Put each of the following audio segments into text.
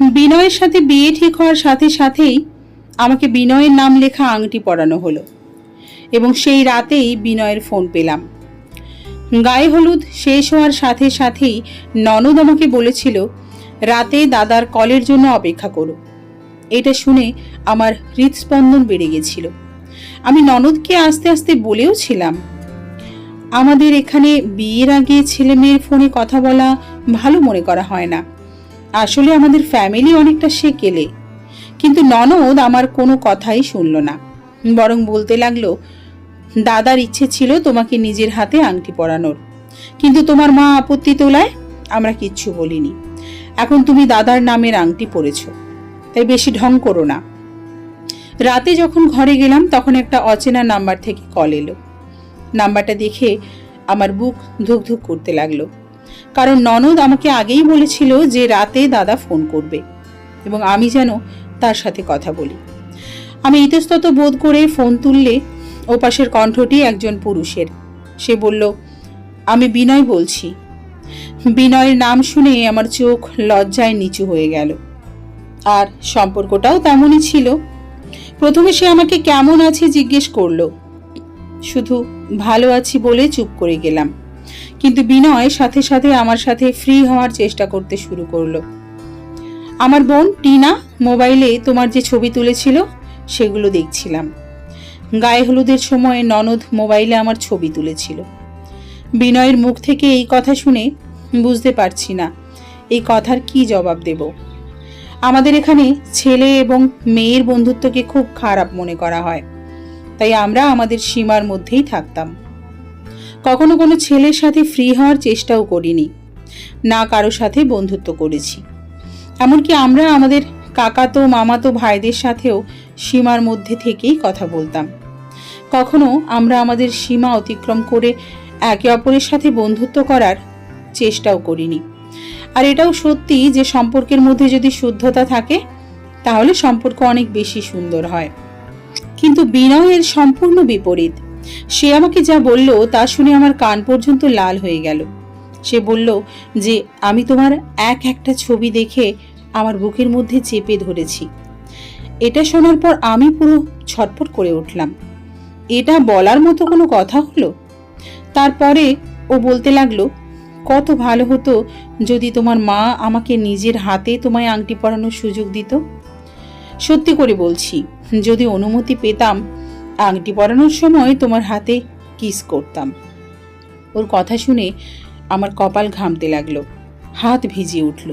বিনয়ের সাথে বিয়ে ঠিক হওয়ার সাথে সাথেই আমাকে বিনয়ের নাম লেখা আংটি পরানো হলো এবং সেই রাতেই বিনয়ের ফোন পেলাম। গায়ে হলুদ শেষ হওয়ার সাথে সাথেই ননদ আমাকে বলেছিল, রাতে দাদার কলের জন্য অপেক্ষা করো। এটা শুনে আমার হৃদস্পন্দন বেড়ে গেছিল। আমি ননদকে আস্তে আস্তে বলেও ছিলাম, আমাদের এখানে বিয়ের আগে ছেলে মেয়ের ফোনে কথা বলা ভালো মনে করা হয় না। আসলে আমাদের ফ্যামিলি অনেকটা সেকেলে। কিন্তু ননদ আমার কোনো কথাই শুনল না। বরং বলতে লাগল, দাদার ইচ্ছে ছিল তোমাকে নিজের হাতে আংটি পরানোর। কিন্তু তোমার মা আপত্তি তোলায় আমরা কিচ্ছু বলিনি। এখন তুমি দাদার নামের আংটি পরেছ। তাই বেশি ঢং করো না। রাতে যখন ঘরে গেলাম, তখন একটা অচেনা নাম্বার থেকে কল এলো। নাম্বারটা দেখে আমার বুক ধুক ধুক করতে লাগল। কারণ ননদ আমাকে আগেই বলেছিল যে রাতে দাদা ফোন করবে এবং আমি যেন তার সাথে কথা বলি। আমি ইতস্তত বোধ করে ফোন তুললে ওপাশের কণ্ঠটি একজন পুরুষের। সে বলল, আমি বিনয় বলছি। বিনয়ের নাম শুনে আমার চোখ লজ্জায় নিচু হয়ে গেল। আর সম্পর্কটাও তেমনই ছিল। প্রথমে সে আমাকে কেমন আছে জিজ্ঞেস করল। শুধু, ভালো আছি বলে চুপ করে গেলাম। কিন্তু বিনয় সাথে সাথে আমার সাথে ফ্রি হওয়ার চেষ্টা করতে শুরু করল। আমার বোন টিনা মোবাইলে তোমার যে ছবি তুলেছিল, সেগুলো দেখছিলাম। গায়ে হলুদের সময় ননদ মোবাইলে আমার ছবি তুলেছিল। বিনয়ের মুখ থেকে এই কথা শুনে বুঝতে পারছি না, এই কথার কি জবাব দেব? আমাদের এখানে ছেলে এবং মেয়ের বন্ধুত্বকে খুব খারাপ মনে করা হয়, তাই আমরা আমাদের সীমার মধ্যেই থাকতাম। কখনো কোনো ছেলের সাথে ফ্রি হওয়ার চেষ্টাও করিনি। না কারও সাথে বন্ধুত্ব করেছি। এমনকি আমরা আমাদের কাকাতো, মামাতো ভাইদের সাথেও সীমার মধ্যে থেকেই কথা বলতাম। কখনো আমরা আমাদের সীমা অতিক্রম করে একে অপরের সাথে বন্ধুত্ব করার চেষ্টাও করিনি। আর এটাও সত্যি যে সম্পর্কের মধ্যে যদি শুদ্ধতা থাকে, তাহলে সম্পর্ক অনেক বেশি সুন্দর হয়। কিন্তু বিনয়ের সম্পূর্ণ বিপরীত। সে আমাকে যা বলল তা শুনে আমার কান পর্যন্ত লাল হয়ে গেল। সে বলল যে, আমি তোমার এক একটা ছবি দেখে আমার বুকের মধ্যে চেপে ধরেছি। এটা শোনার পর আমি পুরো ছটফট করে উঠলাম। এটা বলার মতো কোনো কথা হলো? তারপরে ও বলতে লাগল, কত ভালো হতো যদি তোমার মা আমাকে নিজের হাতে তোমায় আংটি পরানোর সুযোগ দিত। সত্যি করে বলছি, যদি অনুমতি পেতাম আংটি পরানোর সময় তোমার হাতে কিস করতাম। ওর কথা শুনে আমার কপাল ঘামতে লাগল, হাত ভিজিয়ে উঠল।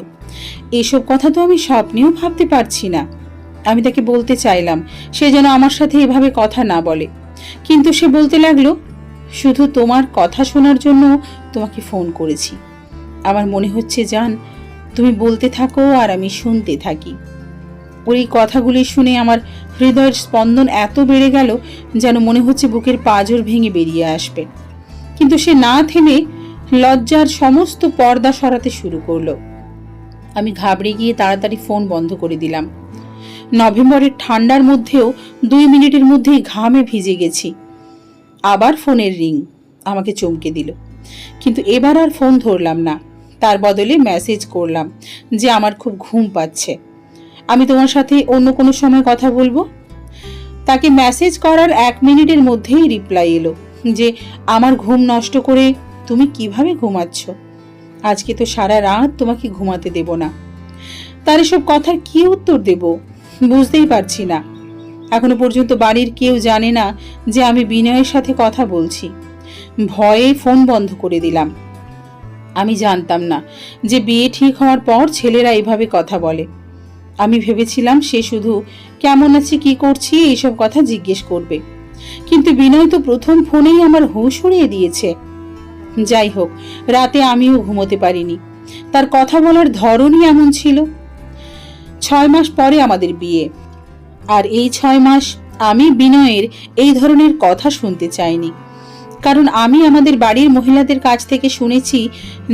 এসব কথা তো আমি স্বপ্নেও ভাবতে পারছি না। আমি তাকে বলতে চাইলাম, সে যেন আমার সাথে এভাবে কথা না বলে। কিন্তু সে বলতে লাগল, শুধু তোমার কথা শোনার জন্য তোমাকে ফোন করেছি। আমার মনে হচ্ছে, জান, তুমি বলতে থাকো আর আমি শুনতে থাকি। ওর এই কথাগুলি শুনে আমার হৃদয়ের স্পন্দন এত বেড়ে গেল যেন মনে হচ্ছে বুকের পাঁজর ভেঙে বেরিয়ে আসবে। কিন্তু সে না থেমে লজ্জার সমস্ত পর্দা সরাতে শুরু করল। আমি ঘাবড়ে গিয়ে তাড়াতাড়ি ফোন বন্ধ করে দিলাম। নভেম্বরের ঠান্ডার মধ্যেও দুই মিনিটের মধ্যেই ঘামে ভিজে গেছি। আবার ফোনের রিং আমাকে চমকে দিল। কিন্তু এবার আর ফোন ধরলাম না। তার বদলে মেসেজ করলাম যে আমার খুব ঘুম পাচ্ছে। আমি তোমার সাথে অন্য কোনো সময় কথা বলব? তাকে মেসেজ করার এক মিনিটের মধ্যেই রিপ্লাই এলো যে, আমার ঘুম নষ্ট করে তুমি কীভাবে ঘুমাচ্ছ? আজকে তো সারা রাত তোমাকে ঘুমাতে দেব না। তার এসব কথার কি উত্তর দেব? বুঝতেই পারছি না। এখনও পর্যন্ত বাড়ির কেউ জানে না যে আমি বিনয়ের সাথে কথা বলছি। ভয়ে ফোন বন্ধ করে দিলাম। আমি জানতাম না যে বিয়ে ঠিক হওয়ার পর ছেলেরা এভাবে কথা বলে। আমি ভেবেছিলাম সে শুধু, কেমন আছে, কি করছি? এইসব কথা জিজ্ঞেস করবে। কিন্তু বিনয় তো প্রথম ফোনেই আমার হুঁশ উড়িয়ে দিয়েছে। যাই হোক, রাতে আমিও ঘুমোতে পারিনি। তার কথা বলার ধরনই এমন ছিল। ছয় মাস পরে আমাদের বিয়ে। আর এই ছয় মাস আমি বিনয়ের এই ধরনের কথা শুনতে চাইনি। কারণ আমি আমাদের বাড়ির মহিলাদের কাছ থেকে শুনেছি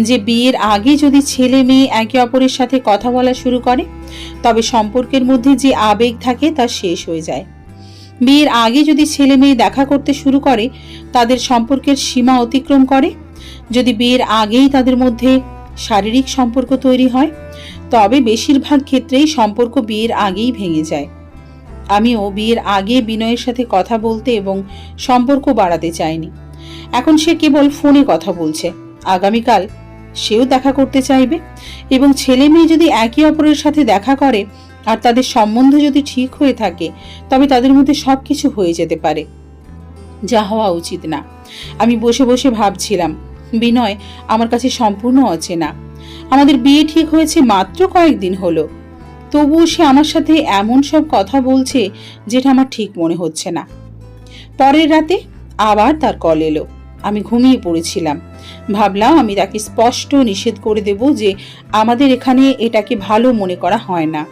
যে বিয়ের আগে যদি ছেলে মেয়ে একে অপরের সাথে কথা বলা শুরু করে, তবে সম্পর্কের মধ্যে যে আবেগ থাকে তা শেষ হয়ে যায়। বিয়ের আগে যদি ছেলে মেয়ে দেখা করতে শুরু করে, তাদের সম্পর্কের সীমা অতিক্রম করে। যদি বিয়ের আগেই তাদের মধ্যে শারীরিক সম্পর্ক তৈরি হয়, তবে বেশিরভাগ ক্ষেত্রেই সম্পর্ক বিয়ের আগেই ভেঙে যায়। আমিও বিয়ের আগে বিনয়ের সাথে কথা বলতে এবং সম্পর্ক বাড়াতে চাইনি। এখন সে কেবল ফোনে কথা বলছে। আগামীকাল সেও দেখা করতে চাইবে এবং ছেলে মেয়ে যদি একে অপরের সাথে দেখা করে আর তাদের সম্বন্ধ যদি ঠিক হয়ে থাকে, তবে তাদের মধ্যে সব কিছু হয়ে যেতে পারে। যা হওয়া উচিত না। আমি বসে বসে ভাবছিলাম, বিনয় আমার কাছে সম্পূর্ণ অচেনা। আমাদের বিয়ে ঠিক হয়েছে মাত্র কয়েকদিন হলো। তবুও সে আমার সাথে এমন সব কথা বলছে যেটা আমার ঠিক মনে হচ্ছে না। পরের রাতে আবার তার কল এলো। আমি ঘুমিয়ে পড়েছিলাম। ভাবলাম আমি তাকে স্পষ্ট নিষেধ করে দেব যে আমাদের এখানে এটাকে ভালো মনে করা হয় না।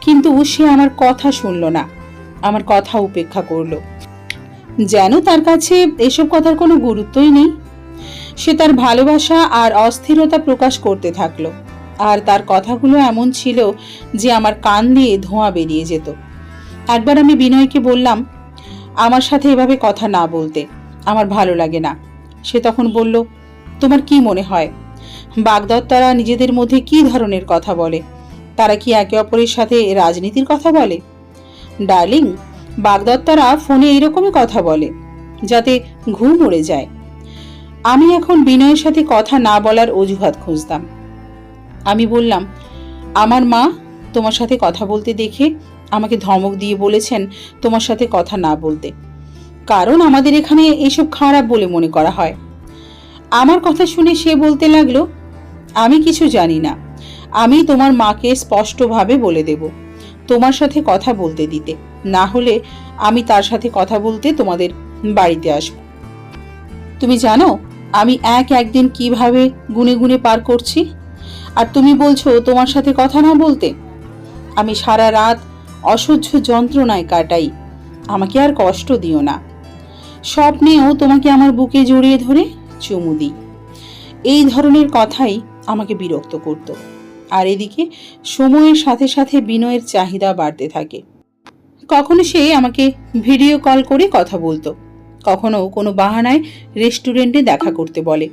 কিন্তু সে আমার কথা শুনল না। আমার কথা উপেক্ষা করল। যেন তার কাছে এসব কথার কোনো গুরুত্বই নেই। সে তার ভালোবাসা আর অস্থিরতা প্রকাশ করতে থাকল। আর তার কথাগুলো এমন ছিল যে আমার কান দিয়ে ধোঁয়া বেরিয়ে যেত। একবার আমি বিনয়কে বললাম আমার সাথে এভাবে কথা না বলতে। আমার ভালো লাগে না। সে তখন বলল, তোমার কি মনে হয়? বাগদত্তারা নিজেদের মধ্যে কি ধরনের কথা বলে? তারা কি একে অপরের সাথে রাজনীতির কথা বলে? ডার্লিং, বাগদত্তারা ফোনে এইরকমই কথা বলে, যাতে ঘুম উড়ে যায়। আমি এখন বিনয়ের সাথে কথা না বলার অজুহাত খুঁজতাম। আমি বললাম, আমার মা তোমার সাথে কথা বলতে দেখে আমাকে ধমক দিয়ে বলেছেন তোমার সাথে কথা না বলতে। কারণ আমাদের এখানে এসব খারাপ বলে মনে করা হয়। আমার কথা শুনে সে বলতে লাগল, আমি কিছু জানি না। আমি তোমার মাকে স্পষ্টভাবে বলে দেব, তোমার সাথে কথা বলতে দিতে। না হলে আমি তার সাথে কথা বলতে তোমাদের বাড়িতে আসব। তুমি জানো আমি এক একদিন কীভাবে গুনে গুনে পার করছি? আর তুমি বলছো তোমার সাথে কথা না বলতে? আমি সারা রাত অসহ্য যন্ত্রণায় কাটাই। আমাকে আর কষ্ট দিও না। স্বপ্নেও তোমাকে আমার বুকে জড়িয়ে ধরে চুমু দিই। এই ধরনের কথাই আমাকে বিরক্ত করত। আর এদিকে সময়ের সাথে সাথে বিনয়ের চাহিদা বাড়তে থাকে। কখনো সে আমাকে ভিডিও কল করে কথা বলতো। কখনো কোনো বাহানায় রেস্টুরেন্টে দেখা করতে বলে।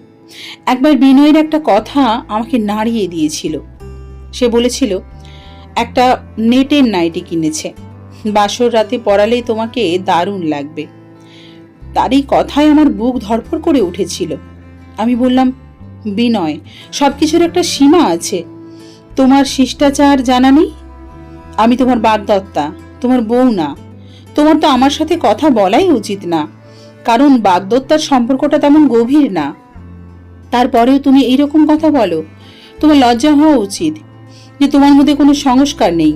একবার বিনয়ের একটা কথা আমাকে নাড়িয়ে দিয়েছিল। সে বলেছিল একটা নেটের নাইটি কিনেছে। বাসর রাতে পড়ালেই তোমাকে দারুণ লাগবে। তার এই কথায় আমার বুক ধরফর করে উঠেছিল। আমি বললাম, বিনয় সব কিছুর একটা সীমা আছে। তোমার শিষ্টাচার জানা নেই? আমি তোমার বাগদত্তা, তোমার বউ না। তোমার তো আমার সাথে কথা বলাই উচিত না। কারণ বাগদত্তার সম্পর্কটা তেমন গভীর না। তারপরেও তুমি এইরকম কথা বলো। তোমার লজ্জা হওয়া উচিত। যে তোমার মধ্যে কোনো সংস্কার নেই।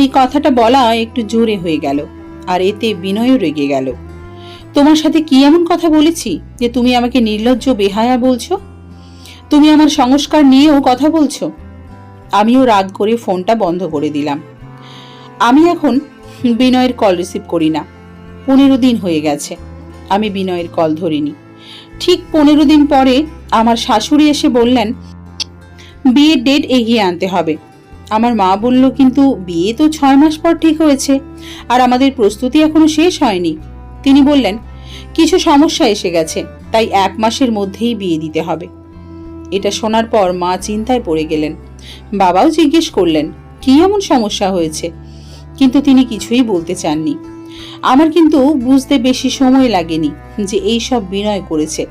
এই কথাটা বলা একটু জোরে হয়ে গেল, আর এতে বিনয়ও রেগে গেল। তোমার সাথে কি এমন কথা বলেছি যে তুমি আমাকে নির্লজ্জ, বেহায়া বলছো? তুমি আমার সংস্কার নিয়েও কথা বলছো? আমিও রাগ করে ফোনটা বন্ধ করে দিলাম। আমি এখন বিনয়ের কল রিসিভ করি না। পনেরো দিন হয়ে গেছে, আমি বিনয়ের কল ধরিনি। ঠিক পনেরো দিন পরে আমার শাশুড়ি এসে বললেন বিয়ের ডেট এগিয়ে আনতে হবে। আমার মা বলল, কিন্তু বিয়ে তো ছয় মাস পর ঠিক হয়েছে, আর আমাদের প্রস্তুতি এখনও শেষ হয়নি। তিনি বললেন, কিছু সমস্যা এসে গেছে, তাই এক মাসের মধ্যেই বিয়ে দিতে হবে। এটা শোনার পর মা চিন্তায় পড়ে গেলেন। বাবাও জিজ্ঞেস করলেন, কি এমন সমস্যা হয়েছে? কিন্তু তিনি কিছুই বলতে চাননি। আমার কিন্তু বুঝতে বেশি সময় লাগেনি যে এই সব বিনয় করেছে।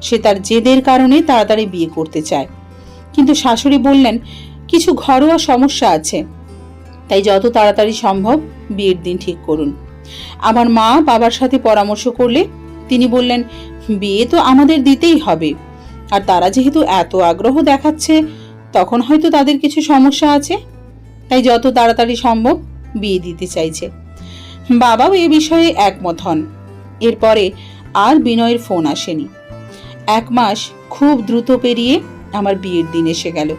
সে তার জেদের কারণে তাড়াতাড়ি বিয়ে করতে চায়। কিন্তু শাশুড়ি বললেন, কিছু ঘরোয়া সমস্যা আছে। তাই যত তাড়াতাড়ি সম্ভব বিয়ের দিন ঠিক করুন। আমার মা বাবার সাথে পরামর্শ করলে তিনি বললেন, বিয়ে তো আমাদের দিতেই হবে। আর তারা যেহেতু এত আগ্রহ দেখাচ্ছে, তখন হয়তো তাদের কিছু সমস্যা আছে। তাই যত তাড়াতাড়ি সম্ভব বিয়ে দিতে চাইছে। বাবাও এ বিষয়ে একমত হন। এরপরে আর বিনয়ের ফোন আসেনি। এক মাস খুব দ্রুত পেরিয়ে আমার বিয়ের দিন এসে গেল।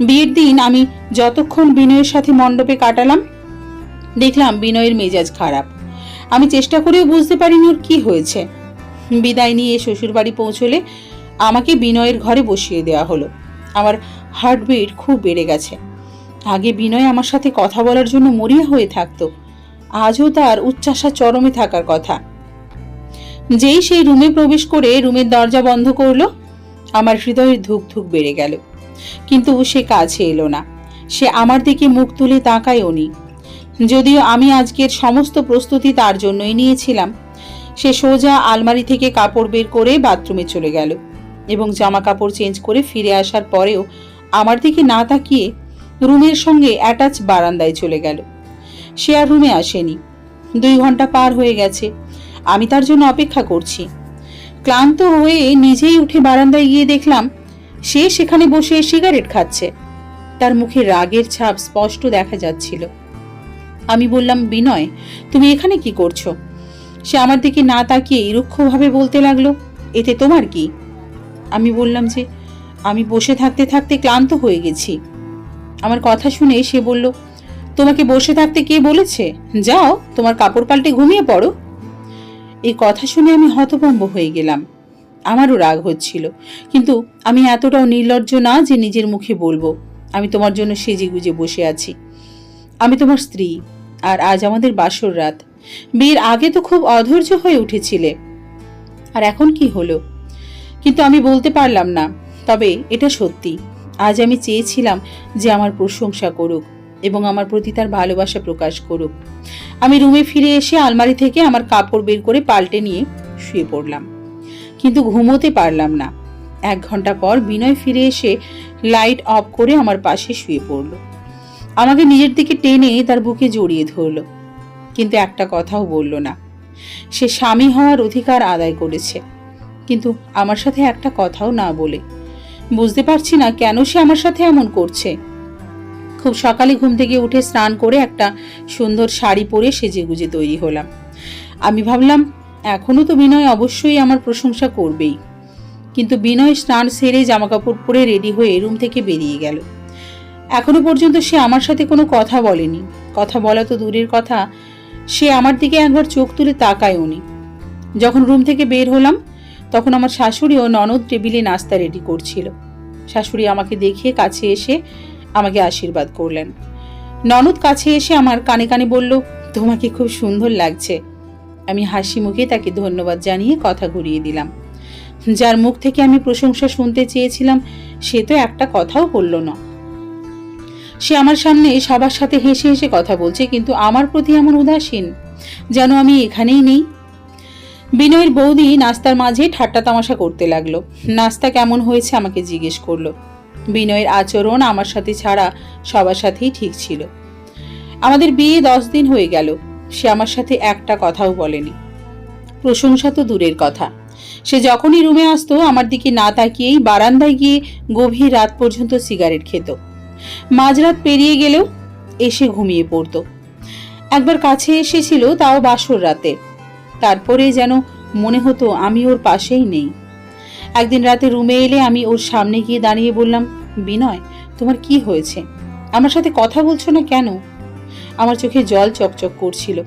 বিয়ের দিন আমি যতক্ষণ বিনয়ের সাথে মণ্ডপে কাটালাম, দেখলাম বিনয়ের মেজাজ খারাপ। আমি চেষ্টা করেও বুঝতে পারিনি ওর কি হয়েছে। বিদায় নিয়ে শ্বশুরবাড়ি পৌঁছলে আমাকে বিনয়ের ঘরে বসিয়ে দেওয়া হলো। আমার হার্টবিট খুব বেড়ে গেছে। আগে বিনয় আমার সাথে কথা বলার জন্য মরিয়া হয়ে থাকতো, আজও তার উচ্চাসা চরমে থাকার কথা। যেই সেই রুমে প্রবেশ করে রুমের দরজা বন্ধ করল আমার হৃদয়ের ধুক ধুক বেড়ে গেল। কিন্তু সে কাছে এলো না। সে আমার দিকে মুখ তুলে তাকায়ও নি। যদিও আমি আজকের সমস্ত প্রস্তুতি তার জন্যই নিয়েছিলাম, সে সোজা আলমারি থেকে কাপড় বের করে বাথরুমে চলে গেল এবং জামা কাপড় চেঞ্জ করে ফিরে আসার পরেও আমার দিকে না তাকিয়ে রুমের সঙ্গে অ্যাটাচ বারান্দায় চলে গেল। সে আর রুমে আসেনি। দুই ঘণ্টা পার হয়ে গেছে। আমি তার জন্য অপেক্ষা করছি। ক্লান্ত হয়ে নিজেই উঠে বারান্দায় গিয়ে দেখলাম, সে সেখানে বসে সিগারেট খাচ্ছে। তার মুখে রাগের ছাপ স্পষ্ট দেখা যাচ্ছিল। আমি বললাম, বিনয়, তুমি এখানে কি করছ? সে আমার দিকে না তাকিয়ে রুক্ষভাবে বলতে লাগল, এতে তোমার কি? আমি বললাম যে, আমি বসে থাকতে থাকতে ক্লান্ত হয়ে গেছি। আমার কথা শুনে সে বলল, তোমাকে বসে থাকতে কে বলেছে? যাও, তোমার কাপড় পাল্টে ঘুমিয়ে পড়ো। এই কথা শুনে আমি হতভম্ব হয়ে গেলাম। আমারও রাগ হচ্ছিল, কিন্তু আমি এতটাও নির্লজ্জ না যে নিজের মুখে বলব, আমি তোমার জন্য সেজে গুজে বসে আছি। আমি তোমার স্ত্রী, আর আজ আমাদের বাসর রাত। বিয়ের আগে তো খুব অধৈর্য হয়ে উঠেছিলে। আর এখন কি হলো? কিন্তু আমি বলতে পারলাম না, তবে এটা সত্যি। আজ আমি চেয়েছিলাম যে আমার প্রশংসা করুক। এবং আমার প্রতি তার ভালোবাসা প্রকাশ করুক। আমি রুমে ফিরে এসে আলমারি থেকে আমার কাপড় বের করে পাল্টে নিয়ে শুয়ে পড়লাম। কিন্তু ঘুমোতে পারলাম না। এক ঘণ্টা পর বিনয় ফিরে এসে লাইট অফ করে আমার পাশে শুয়ে পড়ল। আমাকে নিজের দিকে টেনে তার বুকে জড়িয়ে ধরল। কিন্তু একটা কথাও বলল না। সে স্বামী হওয়ার অধিকার আদায় করেছে। কিন্তু আমার সাথে একটা কথাও না বলে। বুঝতে পারছি না কেন সে আমার সাথে এমন করছে। খুব সকালে ঘুম থেকে উঠে স্নান করে একটা সুন্দর শাড়ি পরে সেজে গুজে তৈরি হলাম। আমি ভাবলাম এখনও তো বিনয় অবশ্যই আমার প্রশংসা করবেই। কিন্তু বিনয় স্নান সেরে জামাকাপড় পরে রেডি হয়ে রুম থেকে বেরিয়ে গেল। এখনও পর্যন্ত সে আমার সাথে কোনো কথা বলেনি। কথা বলা তো দূরের কথা। সে আমার দিকে একবার চোখ তুলে তাকায় উনি যখন রুম থেকে বের হলাম, তখন আমার শাশুড়ি ও ননদ টেবিলে নাস্তা রেডি করছিল। শাশুড়ি আমাকে দেখে কাছে এসে আমাকে আশীর্বাদ করলেন। ননদ কাছে এসে আমার কানে কানে বলল, তোমাকে খুব সুন্দর লাগছে। আমি হাসি মুখে তাকে ধন্যবাদ জানিয়ে কথা ঘুরিয়ে দিলাম। যার মুখ থেকে আমি প্রশংসা শুনতে চেয়েছিলাম, সে তো একটা কথাও বলল না। সে আমার সামনে সবার সাথে হেসে হেসে কথা বলছে, কিন্তু আমার প্রতি এমন উদাসীন, যেন আমি এখানেই নেই। বিনয়ের বৌদি নাস্তার মাঝে ঠাট্টা তামাশা করতে লাগল। নাস্তা কেমন হয়েছে আমাকে জিজ্ঞেস করল। বিনয়ের আচরণ আমার সাথে ছাড়া সবার সাথেই ঠিক ছিল। আমাদের বিয়ে দশ দিন হয়ে গেল। সে আমার সাথে একটা কথাও বলেনি। প্রশংসা তো দূরের কথা। সে যখনই রুমে আসতো, আমার দিকে না তাকিয়েই বারান্দায় গিয়ে গভীর রাত পর্যন্ত সিগারেট খেত। মাঝরাত পেরিয়ে গেলেও এসে ঘুমিয়ে পড়তো। একবার কাছে এসেছিল, তাও বাসর রাতে। তারপরে যেন মনে হতো, আমি ওর পাশেই নেই। একদিন রাতে রুমে এলে আমি ওর সামনে গিয়ে দাঁড়িয়ে বললাম বিনয়, তোমার কি হয়েছে? আমার সাথে কথা বলছো না কেন? আমার চোখে জল চকচক করছিল।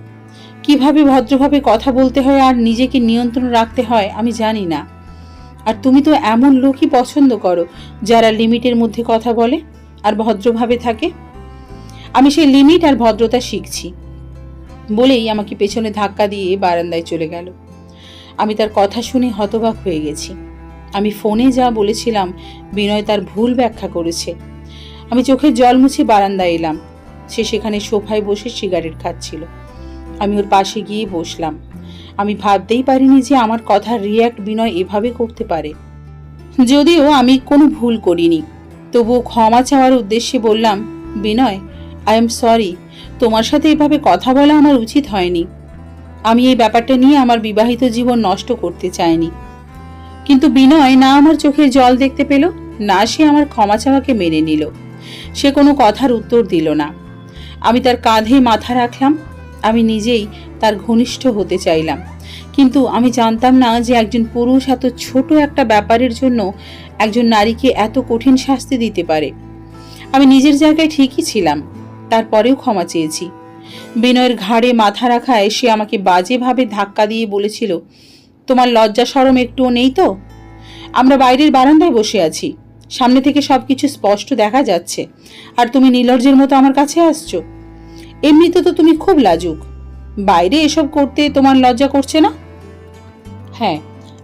কীভাবে ভদ্রভাবে কথা বলতে হয় আর নিজেকে নিয়ন্ত্রণ রাখতে হয়, আমি জানি না। আর তুমি তো এমন লোকই পছন্দ করো, যারা লিমিটের মধ্যে কথা বলে আর ভদ্রভাবে থাকে। আমি সেই লিমিট আর ভদ্রতা শিখছি। বলেই আমাকে পেছনে ধাক্কা দিয়ে বারান্দায় চলে গেল। আমি তার কথা শুনে হতবাক হয়ে গেছি। আমি ফোনে যা বলেছিলাম, বিনয় তার ভুল ব্যাখ্যা করেছে। আমি চোখের জল মুছে বারান্দায় এলাম। সে সেখানে সোফায় বসে সিগারেট খাচ্ছিল। আমি ওর পাশে গিয়ে বসলাম। আমি ভাবতেই পারিনি যে আমার কথার রিয়্যাক্ট বিনয় এভাবে করতে পারে। যদিও আমি কোনো ভুল করিনি, তবুও ক্ষমা চাওয়ার উদ্দেশ্যে বললাম, বিনয় আই এম সরি তোমার সাথে এভাবে কথা বলা আমার উচিত হয়নি। আমি এই ব্যাপারটা নিয়ে আমার বিবাহিত জীবন নষ্ট করতে চাইনি। কিন্তু বিনয় না আমার চোখে জল দেখতে পেল, না সে আমার ক্ষমা চাওয়াকে মেনে নিল। সে কোনো কথার উত্তর দিল না। আমি তার কাঁধে মাথা রাখলাম, আমি নিজেই তার ঘনিষ্ঠ হতে চাইলাম। কিন্তু আমি জানতাম না যে একজন পুরুষ এত ছোট একটা ব্যাপারের জন্য একজন নারীকে এত কঠিন শাস্তি দিতে পারে। আমি নিজের জায়গায় ঠিকই ছিলাম, তারপরেও ক্ষমা চেয়েছি। বিনয়ের ঘাড়ে মাথা রাখায় সে আমাকে বাজেভাবে ধাক্কা দিয়ে বলেছিল তোমার লজ্জা সরম একটুও নেই তো? আমরা বাইরের বারান্দায় বসে আছি। সামনে থেকে সব কিছু স্পষ্ট দেখা যাচ্ছে। আর তুমি নীলর্জের মতো আমার কাছে আসছো। এমনিতে তো তুমি খুব লাজুক। বাইরে এসব করতে তোমার লজ্জা করছে না? হ্যাঁ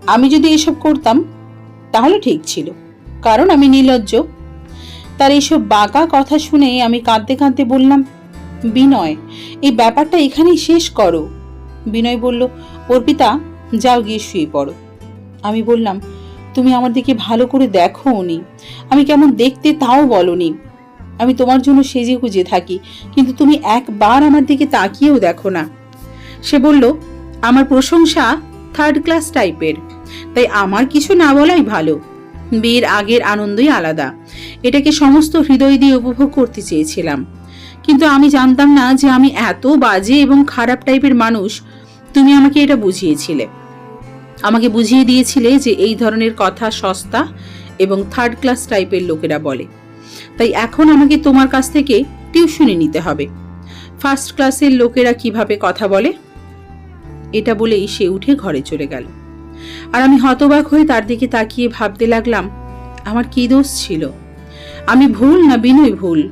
আমি যদি এসব করতাম, তাহলে ঠিক ছিল। কারণ আমি নির্লজ্জ তার এইসব বাঁকা কথা শুনে আমি কাঁদতে কাঁদতে বললাম, বিনয়, এই ব্যাপারটা এখানেই শেষ করো। বিনয় বলল, অর্পিতা যাও গিয়ে শুয়ে পড়ো। আমি বললাম, তুমি আমার দিকে ভালো করে দেখো উনি আমি কেমন দেখতে তাও বলনি। আমি তোমার জন্য সেজে গুজে থাকি, কিন্তু তুমি একবার আমার দিকে তাকিয়েও দেখো না। সে বলল, আমার প্রশংসা থার্ড ক্লাস টাইপের তাই আমার কিছু না বলাই ভালো। বিয়ের আগের আনন্দই আলাদা। এটাকে সমস্ত হৃদয় দিয়ে উপভোগ করতে চেয়েছিলাম। কিন্তু আমি জানতাম না যে আমি এত বাজে এবং খারাপ টাইপের মানুষ। তুমি আমাকে এটা বুঝিয়েছিলে। আমাকে বুঝিয়ে দিয়েছিলে যে এই ধরনের কথা সস্তা এবং থার্ড ক্লাস টাইপের লোকেরা বলে। তাই এখন আমাকে তোমার কাছ থেকে টিউশনি নিতে হবে। ফার্স্ট ক্লাসের লোকেরা কীভাবে কথা বলে? এটা বলেই সে উঠে ঘরে চলে গেল। আর আমি হতবাক হয়ে তার দিকে তাকিয়ে ভাবতে লাগলাম, আমার কি দোষ ছিল? আমি ভুল না বিনয় ভুল?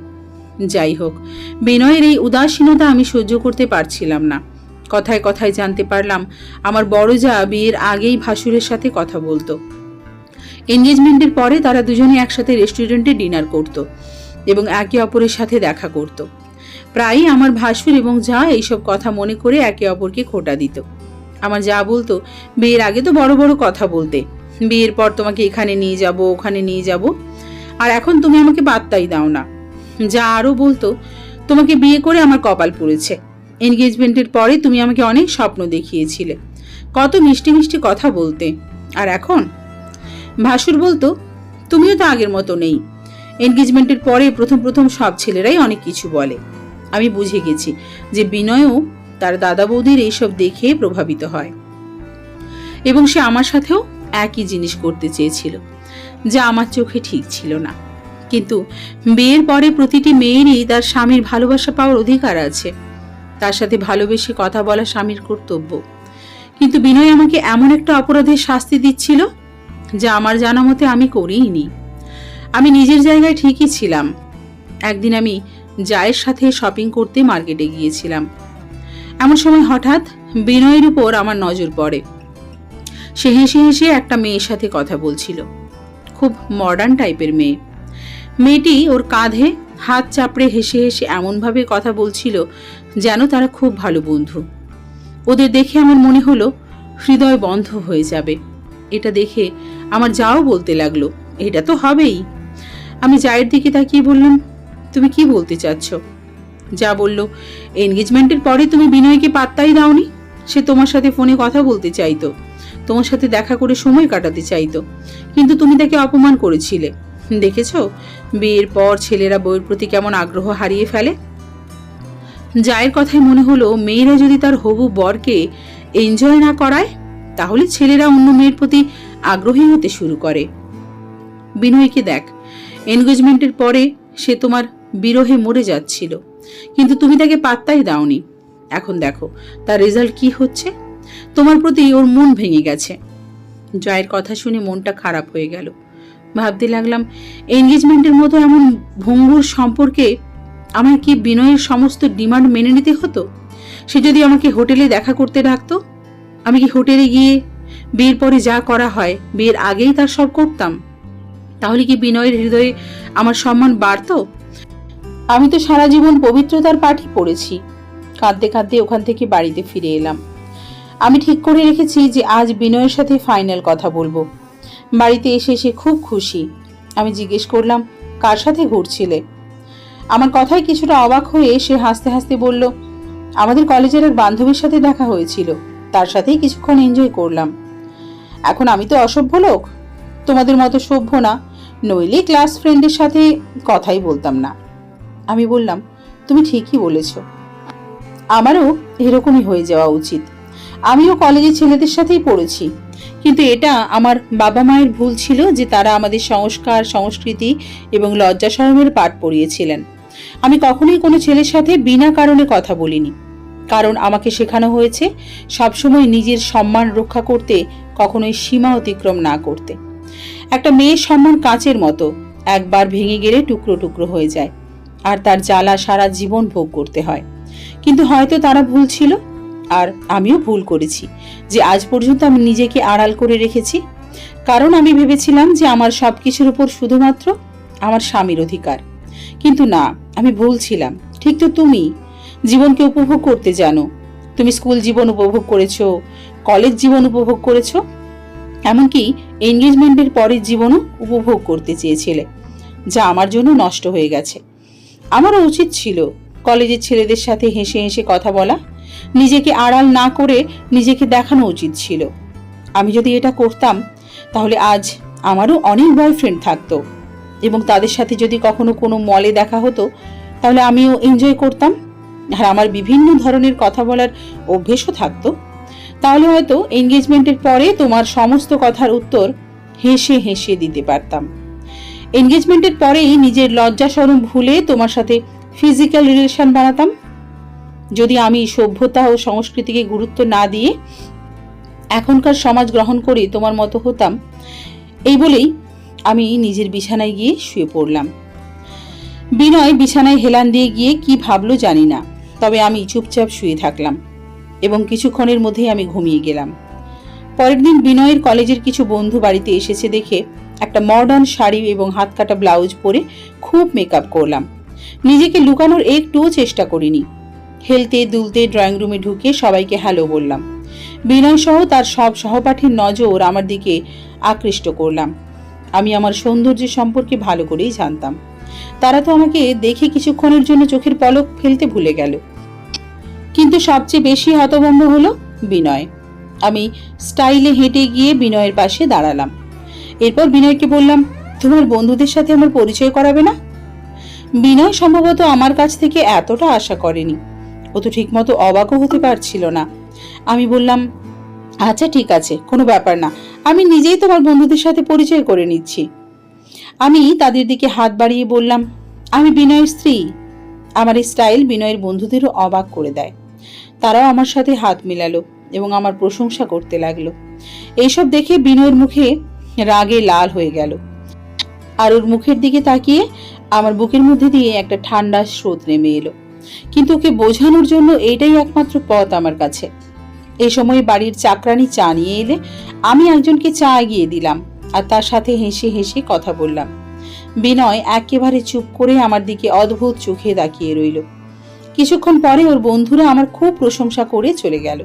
যাই হোক, বিনয়ের এই উদাসীনতা আমি সহ্য করতে পারছিলাম না। কথায় কথায় জানতে পারলাম আমার বড় যা বিয়ের আগেই ভাসুরের সাথে কথা বলতো। এনগেজমেন্টের পরে তারা দুজনে একসাথে রেস্টুরেন্টে ডিনার করত এবং একে অপরের সাথে দেখা করত। প্রায়ই আমার ভাসুর এবং যা এইসব কথা মনে করে একে অপরকে খোটা দিত। আমার যা বলতো, বিয়ের আগে তো বড় বড় কথা বলতে, বিয়ের পর তোমাকে এখানে নিয়ে যাব, ওখানে নিয়ে যাব, আর এখন তুমি আমাকে বার্তাই দাও না। যা আরও বলতো, তোমাকে বিয়ে করে আমার কপাল পুড়েছে। এনগেজমেন্টের পরে তুমি আমাকে অনেক স্বপ্ন দেখিয়েছিলে। কত মিষ্টি মিষ্টি কথা বলতে। আর এখন? ভাসুর বলতো, তুমিও তো আগের মতো নেই। এনগেজমেন্টের পরে প্রথম প্রথম সব ছেলেরাই অনেক কিছু বলে। আমি বুঝে গেছি যে বিনয়ও তার দাদা বৌদির এইসব দেখে প্রভাবিত হয়। এবং সে আমার সাথেও একই জিনিস করতে চেয়েছিল, যা আমার চোখে ঠিক ছিল না। কিন্তু বিয়ের পরে প্রতিটি মেয়েরই তার স্বামীর ভালোবাসা পাওয়ার অধিকার আছে। তার সাথে ভালোবেসে কথা বলা স্বামীর কর্তব্য। কিন্তু বিনয় আমাকে এমন একটা অপরাধের শাস্তি দিচ্ছিল যা আমার জানা মতে আমি করিনি আমি নিজের জায়গায় ঠিকই ছিলাম। একদিন আমি জায়ের সাথে শপিং করতে মার্কেটে গিয়েছিলাম। এমন সময় হঠাৎ বিনয়ের উপর আমার নজর পড়ে। সে হেসে হেসে একটা মেয়ের সাথে কথা বলছিল। খুব মডার্ন টাইপের মেয়ে। মেয়েটি ওর কাঁধে হাত চাপড়ে হেসে হেসে এমনভাবে কথা বলছিল যেন তারা খুব ভালো বন্ধু। ওদের দেখে আমার মনে হলো হৃদয় বন্ধ হয়ে যাবে। এটা দেখে আমার যাও বলতে লাগল, এটা তো হবেই। আমি জায়ের দিকে তাকিয়ে বললাম, তুমি কি বলতে চাচ্ছ? যা বলল, এনগেজমেন্টের পরে তুমি বিনয়কে পাত্তাই দাওনি? সে তোমার সাথে ফোনে কথা বলতে চাইতো, তোমার সাথে দেখা করে সময় কাটাতে চাইতো, কিন্তু তুমি তাকে অপমান করেছিলে। দেখেছ? বিয়ের পর ছেলেরা বইয়ের প্রতি কেমন আগ্রহ হারিয়ে ফেলে। জায়ের কথায় মনে হলো, মেয়েরা যদি তার হবু বরকে এনজয় না করায়, তাহলে ছেলেরা অন্য মেয়ের প্রতি আগ্রহী হতে শুরু করে। বিনয়কে দেখ এনগেজমেন্টের পরে সে তোমার বিরহে মরে যাচ্ছিল, কিন্তু তুমি তাকে পাত্তাই দাওনি। এখন দেখো, তার রেজাল্ট কি হচ্ছে? তোমার প্রতি ওর মন ভেঙে গেছে। জয়ের কথা শুনে মনটা খারাপ হয়ে গেল। ভাবতে লাগলাম এনগেজমেন্টের মতো এমন ভঙ্গুর সম্পর্কে আমার কি বিনয়ের সমস্ত ডিমান্ড মেনে নিতে হতো? সে যদি আমাকে হোটেলে দেখা করতে ডাকতো? আমি কি হোটেলে গিয়ে বিয়ের পরে যা করা হয়, বিয়ের আগেই তার সব করতাম? তাহলে কি বিনয়ের হৃদয়ে আমার সম্মান বাড়তো? আমি তো সারা জীবন পবিত্রতার পাঠই পড়েছি। কাঁদতে কাঁদতে ওখান থেকে বাড়িতে ফিরে এলাম। আমি ঠিক করে রেখেছি যে আজ বিনয়ের সাথে ফাইনাল কথা বলব। বাড়িতে এসে সে খুব খুশি। আমি জিজ্ঞেস করলাম, কার সাথে ঘুরছিলে? আমার কথায় কিছুটা অবাক হয়ে সে হাসতে হাসতে বলল, আমাদের কলেজের এক বান্ধবীর সাথে দেখা হয়েছিল। তার সাথেই কিছুক্ষণ এনজয় করলাম। এখন আমি তো অসভ্য লোক। তোমাদের মতো সভ্য না। নইলে ক্লাস ফ্রেন্ডের সাথে কথাই বলতাম না। আমি বললাম, তুমি ঠিকই বলেছ। আমারও এরকমই হয়ে যাওয়া উচিত। আমিও কলেজের ছেলেদের সাথেই পড়েছি। কিন্তু এটা আমার বাবা মায়ের ভুল ছিল যে তারা আমাদের সংস্কার, সংস্কৃতি এবং লজ্জা শরমের পাঠ পড়িয়েছিলেন। আমি কখনোই কোনো ছেলের সাথে বিনা কারণে কথা বলিনি। কারণ আমাকে শেখানো হয়েছে, সবসময় নিজের সম্মান রক্ষা করতে, কখনোই সীমা অতিক্রম না করতে। একটা মেয়ের সম্মান কাঁচের মতো, একবার ভেঙে গেলে টুকরো টুকরো হয়ে যায়, আর তার জ্বালা সারা জীবন ভোগ করতে হয়। কিন্তু হয়তো তারা ভুল ছিল, আর আমিও ভুল করেছি, যে আজ পর্যন্ত আমি নিজেকে আড়াল করে রেখেছি। কারণ আমি ভেবেছিলাম যে আমার সব কিছুর উপর শুধুমাত্র আমার স্বামীর অধিকার। কিন্তু না, আমি ভুল ছিলাম। ঠিক তো তুমি? জীবনকে উপভোগ করতে জানো। তুমি স্কুল জীবন উপভোগ করেছ, কলেজ জীবন উপভোগ করেছ? এমনকি এনগেজমেন্টের পরের জীবনও উপভোগ করতে চেয়েছিলে, যা আমার জন্য নষ্ট হয়ে গেছে। আমারও উচিত ছিল কলেজের ছেলেদের সাথে হেসে হেসে কথা বলা। নিজেকে আড়াল না করে নিজেকে দেখানো উচিত ছিল। আমি যদি এটা করতাম, তাহলে আজ আমারও অনেক বয়ফ্রেন্ড থাকতো। এবং তাদের সাথে যদি কখনো কোনো মলে দেখা হতো, তাহলে আমিও এনজয় করতাম। আর আমার বিভিন্ন ধরনের কথা বলার অভ্যেসও থাকতো। তাহলে হয়তো এনগেজমেন্টের পরে তোমার সমস্ত কথার উত্তর হেসে হেসে দিতে পারতাম। এনগেজমেন্টের পরেই নিজের লজ্জা সরম ভুলে তোমার সাথে ফিজিক্যাল রিলেশন বানাতাম। যদি আমি সভ্যতা ও সংস্কৃতিকে গুরুত্ব না দিয়ে এখনকার সমাজ গ্রহণ করে তোমার মতো হতাম, এই বলেই আমি নিজের বিছানায় গিয়ে শুয়ে পড়লাম। বিনয় বিছানায় হেলান দিয়ে গিয়ে কি ভাবলো জানি না, তবে আমি চুপচাপ শুয়ে থাকলাম এবং কিছুক্ষণের মধ্যেই আমি ঘুমিয়ে গেলাম। পরের দিন বিনয়ের কলেজের কিছু বন্ধু বাড়িতে এসেছে দেখে একটা মডার্ন শাড়ি এবং হাত কাটা ব্লাউজ পরে খুব মেকআপ করলাম। নিজেকে লুকানোর একটুও চেষ্টা করিনি। হেলতে দুলতে ড্রয়িং রুমে ঢুকে সবাইকে হ্যালো বললাম। বিনয় সহ তার সব সহপাঠীর নজর আমার দিকে আকৃষ্ট করলাম। আমি আমার সৌন্দর্য সম্পর্কে ভালো করেই জানতাম। তারা তো আমাকে দেখে কিছুক্ষণের জন্য চোখের পলক ফেলতে ভুলে গেল। কিন্তু সবচেয়ে বেশি হতভম্ব হলো বিনয়। আমি স্টাইলে হেঁটে গিয়ে বিনয়ের পাশে দাঁড়ালাম। এরপর বিনয়কে বললাম, তোমার বন্ধুদের সাথে আমার পরিচয় করাবে না? বিনয় সম্ভবত আমার কাছ থেকে এতটা আশা করেনি। ও তো ঠিকমতো অবাকও হতে পারছিল না। আমি বললাম আচ্ছা ঠিক আছে, কোনো ব্যাপার না। আমি নিজেই তোমার বন্ধুদের সাথে পরিচয় করে নিচ্ছি। আমি তাদের দিকে হাত বাড়িয়ে বললাম, আমি বিনয়ের স্ত্রী। আমার এই স্টাইল বিনয়ের বন্ধুদেরও অবাক করে দেয়। তারাও আমার সাথে হাত মিলালো এবং আমার প্রশংসা করতে লাগল। এইসব দেখে বিনয়ের মুখে রাগে লাল হয়ে গেল। আর ওর মুখের দিকে তাকিয়ে আমার বুকের মধ্যে দিয়ে একটা ঠান্ডা স্রোত নেমে এলো। কিন্তু ওকে বোঝানোর জন্য এটাই একমাত্র পথ আমার কাছে। এই সময় বাড়ির চাকরানি চা নিয়ে এলে আমি একজনকে চা এগিয়ে দিলাম আর তার সাথে হেসে হেসে কথা বললাম। বিনয় একেবারে চুপ করে আমার দিকে অদ্ভুত চোখে তাকিয়ে রইল। কিছুক্ষণ পরে ওর বন্ধুরা আমার খুব প্রশংসা করে চলে গেল।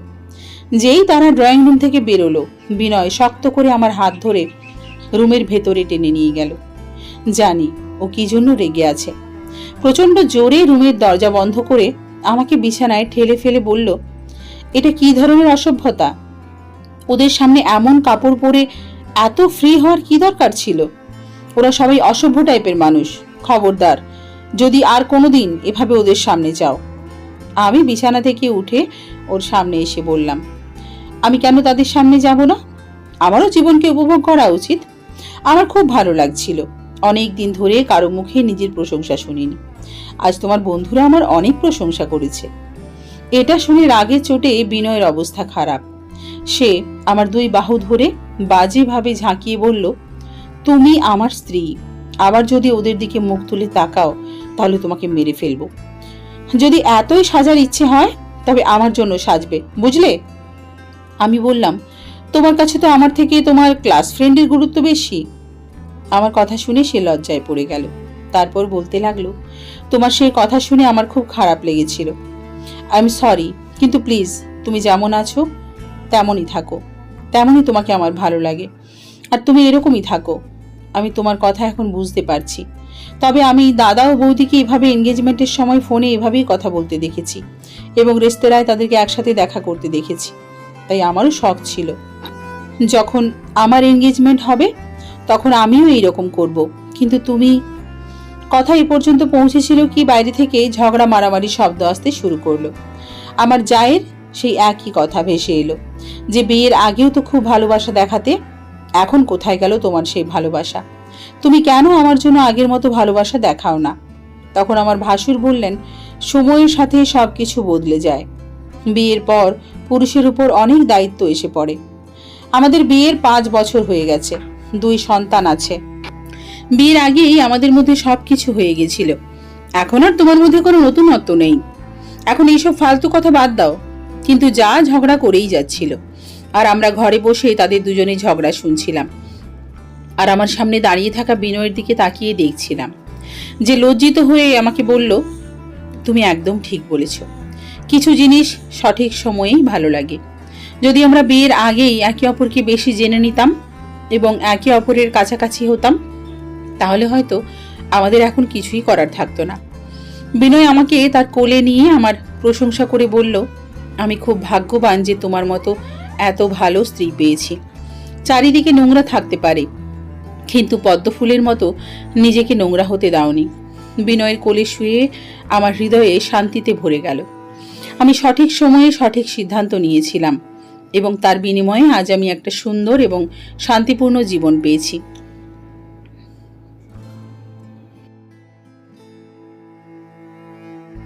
যেই তারা ড্রয়িং রুম থেকে বেরোলো, বিনয় শক্ত করে আমার হাত ধরে রুমের ভেতরে টেনে নিয়ে গেল। জানি ও কি জন্য রেগে আছে। প্রচণ্ড জোরে রুমের দরজা বন্ধ করে আমাকে বিছানায় ঠেলে ফেলে বলল এটা কি ধরনের অসভ্যতা? ওদের সামনে এমন কাপড় পরে এত ফ্রি হওয়ার কি দরকার ছিল? ওরা সবাই অসভ্য টাইপের মানুষ, খবরদার। যদি আর কোনোদিন এভাবে ওদের সামনে যাও। আমি বিছানা থেকে উঠে ওর সামনে এসে বললাম, আমি কেন তাদের সামনে যাব না? আমারও জীবনকে উপভোগ করা উচিত। আমার খুব ভালো লাগছিল। অনেক দিন ধরে কারও মুখে নিজের প্রশংসা শুনিনি। আজ তোমার বন্ধুরা আমার অনেক প্রশংসা করেছে। এটা শুনে রাগে চোটে বিনয়ের অবস্থা খারাপ। সে আমার দুই বাহু ধরে বাজেভাবে ঝাঁকিয়ে বলল, তুমি আমার স্ত্রী। আবার যদি ওদের দিকে মুখ তুলে তাকাও, তাহলে তোমাকে মেরে ফেলব। যদি এতই সাজার ইচ্ছে হয়, তবে আমার জন্য সাজবে, বুঝলে? আমি বললাম, তোমার কাছে তো আমার থেকে তোমার ক্লাস ফ্রেন্ডের গুরুত্ব বেশি? আমার কথা শুনে সে লজ্জায় পড়ে গেল। তারপর বলতে লাগল, তোমার সেই কথা শুনে আমার খুব খারাপ লেগেছিল। আই এম সরি কিন্তু প্লিজ তুমি যেমন আছো, তেমনই থাকো। তেমনই তোমাকে আমার ভালো লাগে। আর তুমি এরকমই থাকো। আমি তোমার কথা এখন বুঝতে পারছি। তবে আমি দাদা ও বৌদিকে এভাবে এনগেজমেন্টের সময় ফোনে এভাবেই কথা বলতে দেখেছি এবং রেস্তোরাঁয় তাদেরকে একসাথে দেখা করতে দেখেছি। তাই আমারও শখ ছিল। যখন আমার এনগেজমেন্ট হবে, তখন আমিও এইরকম করব। কিন্তু তুমি কথা এ পর্যন্ত পৌঁছেছিল কি বাইরে থেকে ঝগড়া মারামারি শব্দ আসতে শুরু করল। আমার জায়ের সেই একই কথা ভেসে এলো, যে বিয়ের আগেও তো খুব ভালোবাসা দেখাতে, এখন কোথায় গেল তোমার সেই ভালোবাসা? তুমি কেন আমার জন্য আগের মতো ভালোবাসা দেখাও না? তখন আমার ভাসুর বললেন, সময়ের সাথে সব কিছু বদলে যায়। বিয়ের পর পুরুষের উপর অনেক দায়িত্ব এসে পড়ে। আমাদের বিয়ের পাঁচ বছর হয়ে গেছে, দুই সন্তান আছে। বিয়ের আগেই আমাদের মধ্যে সব কিছু হয়ে গেছিল। এখন আর তোমার মধ্যে কোনো নতুনত্ব নেই। এখন এইসব ফালতু কথা বাদ দাও। কিন্তু যা ঝগড়া করেই যাচ্ছিল। আর আমরা ঘরে বসে তাদের দুজনে ঝগড়া শুনছিলাম। আর আমার সামনে দাঁড়িয়ে থাকা বিনয়ের দিকে তাকিয়ে দেখছিলাম। যে লজ্জিত হয়ে আমাকে বলল, তুমি একদম ঠিক বলেছ। কিছু জিনিস সঠিক সময়েই ভালো লাগে। যদি আমরা বিয়ের আগেই একে অপরকে বেশি জেনে নিতাম এবং একে অপরের কাছাকাছি হতাম তাহলে হয়তো আমাদের এখন কিছুই করার থাকতো না। বিনয় আমাকে তার কোলে নিয়ে আমার প্রশংসা করে বলল, আমি খুব ভাগ্যবান যে তোমার মতো এত ভালো স্ত্রী পেয়েছি। চারিদিকে নোংরা থাকতে পারে, কিন্তু পদ্মফুলের মতো নিজেকে নোংরা হতে দাওনি। বিনয়ের কোলে শুয়ে আমার হৃদয়ে শান্তিতে ভরে গেল। আমি সঠিক সময়ে সঠিক সিদ্ধান্ত নিয়েছিলাম এবং তার বিনিময়ে আজ আমি একটা সুন্দর এবং শান্তিপূর্ণ জীবন পেয়েছি।